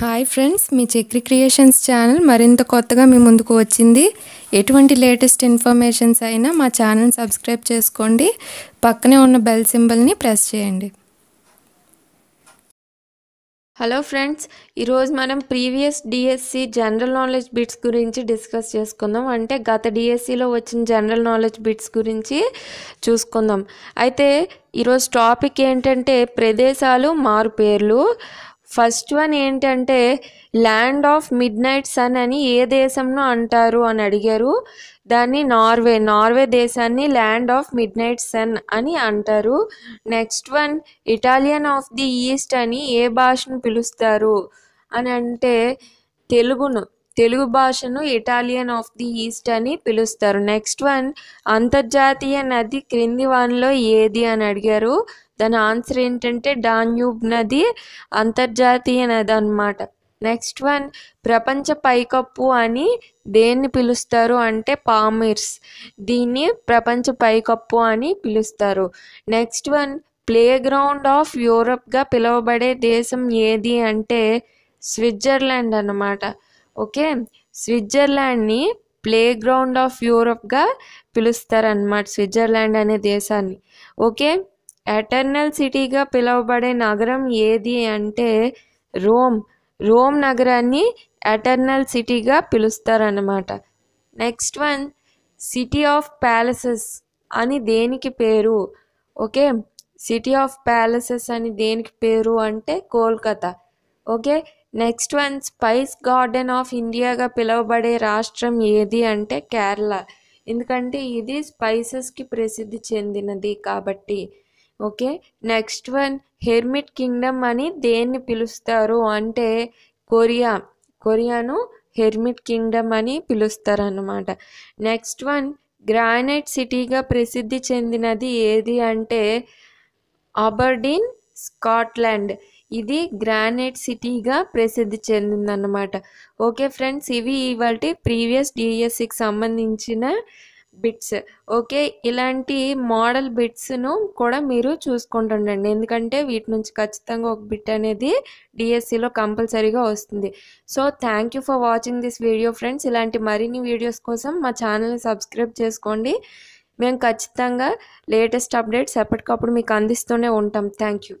Hi friends మీ Chakri creations channel మరింత కొత్తగా మీ ముందుకు వచ్చింది. ఎటువంటి లేటెస్ట్ ఇన్ఫర్మేషన్స్ అయినా మా ఛానల్ సబ్స్క్రైబ్ చేసుకోండి. పక్కనే ఉన్న బెల్ సింబల్ని ప్రెస్ చేయండి. హలో ఫ్రెండ్స్ ఈరోజు మనం previous DSC general knowledge bits గురించి డిస్కస్ చేసుకుందాం. అంటే గత డిఎస్సిలో వచ్చిన జనరల్ నాలెడ్జ్ బిట్స్ గురించి చూసుకుందాం. అయితే ఈరోజు టాపిక్ ఏంటంటే ప్రదేశాలు మారు పేర్లు ఫస్ట్ వన్ ఏంటంటే land of midnight sun అని ఏ దేశంలో అంటారు అని అడిగారు. దాన్ని నార్వే నార్వే దేశాన్ని land of midnight sun అని అంటారు. Next one Italian of the east అని ఏ భాషను పిలుస్తారు? అని అంటే తెలుగును. తెలుగు భాషను ఇటాలియన్ ఆఫ్ ది ఈస్ట్ అని పిలుస్తారు. నెక్స్ట్ వన్ అంతర్జాతీయ నది క్రింది వన్లో ఏది అని అడిగారు? దాని ఆన్సర్ ఏంటంటే డాన్యూబ్ నది అంతర్జాతీయ నది అనమాట నెక్స్ట్ వన్ ప్రపంచ పైకప్పు అని దేన్ని పిలుస్తారు అంటే పామిర్స్. దీన్ని ప్రపంచ పైకప్పు అని పిలుస్తారు. Next one playground of యూరప్గా పిలువబడే దేశం ఏది అంటే స్విట్జర్లాండ్ అన్నమాట. ఓకే? స్విట్జర్లాండ్ని ప్లే గ్రౌండ్ ఆఫ్ యూరప్గా పిలుస్తారన్నమాట స్విట్జర్లాండ్ అనే దేశాన్ని. ఓకే? ఎటర్నల్ సిటీగా పిలువబడే నగరం ఏది అంటే రోమ్. రోమ్ నగరాన్ని ఎటర్నల్ సిటీగా పిలుస్తారన్నమాట. Next one city of palaces అని దేనికి పేరు? ఓకే? సిటీ ఆఫ్ ప్యాలెసెస్ అని దేనికి పేరు అంటే Kolkata. Okay? Next one spice garden of ఇండియాగా పిలువబడే రాష్ట్రం ఏది అంటే కేరళ. ఎందుకంటే ఇది స్పైసెస్కి ప్రసిద్ధి చెందినది కాబట్టి. Okay next one hermit kingdom అని దేన్ని పిలుస్తారు అంటే కొరియా. కొరియాను హెర్మిట్ కింగ్డమ్ అని పిలుస్తారు అన్నమాట నెక్స్ట్ వన్ గ్రానైట్ సిటీగా ప్రసిద్ధి చెందినది ఏది అంటే అబర్డీన్ స్కాట్లాండ్ ఇది గ్రానైట్ సిటీగా ప్రసిద్ధి చెందిందన్నమాట. ఓకే ఫ్రెండ్స్ ఇవి ఇవాళ ప్రీవియస్ డిఎస్సికి సంబంధించిన బిట్స్. ఓకే ఇలాంటి మోడల్ బిట్స్ను కూడా మీరు చూసుకుంటుండండి ఎందుకంటే వీటి నుంచి ఖచ్చితంగా ఒక బిట్ అనేది డిఎస్సిలో కంపల్సరీగా వస్తుంది. So thank you for watching this video friends. ఇలాంటి మరిన్ని వీడియోస్ కోసం మా ఛానల్ని సబ్స్క్రైబ్ చేసుకోండి. మేము ఖచ్చితంగా లేటెస్ట్ అప్డేట్స్ ఎప్పటికప్పుడు మీకు అందిస్తూనే ఉంటాం. Thank you.